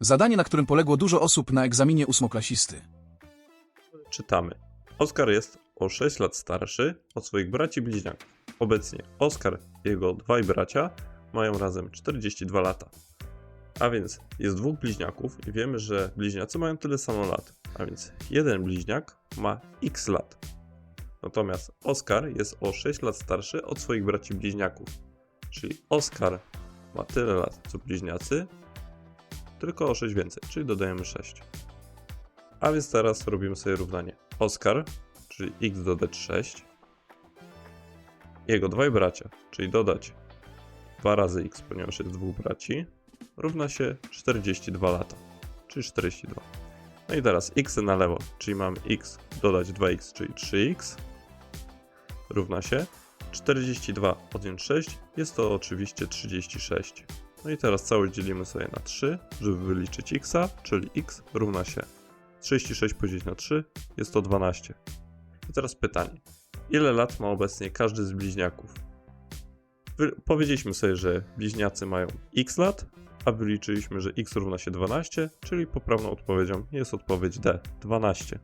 Zadanie, na którym poległo dużo osób na egzaminie ósmoklasisty. Czytamy. Oskar jest o 6 lat starszy od swoich braci bliźniaków. Obecnie Oskar i jego dwaj bracia mają razem 42 lata. A więc jest dwóch bliźniaków i wiemy, że bliźniacy mają tyle samo lat. A więc jeden bliźniak ma x lat. Natomiast Oskar jest o 6 lat starszy od swoich braci bliźniaków. Czyli Oskar ma tyle lat co bliźniacy, tylko o 6 więcej, czyli dodajemy 6. A więc teraz robimy sobie równanie. Oskar, czyli x dodać 6. Jego dwaj bracia, czyli dodać 2 razy x, ponieważ jest dwóch braci, równa się 42 lata, czyli 42. No i teraz x na lewo, czyli mamy x dodać 2x, czyli 3x, równa się 42 odjąć 6, jest to oczywiście 36. No i teraz całość dzielimy sobie na 3, żeby wyliczyć x, czyli x równa się 36 podzielić na 3 jest to 12. I teraz pytanie. Ile lat ma obecnie każdy z bliźniaków? Wy, powiedzieliśmy sobie, że bliźniacy mają x lat, a wyliczyliśmy, że x równa się 12, czyli poprawną odpowiedzią jest odpowiedź D 12.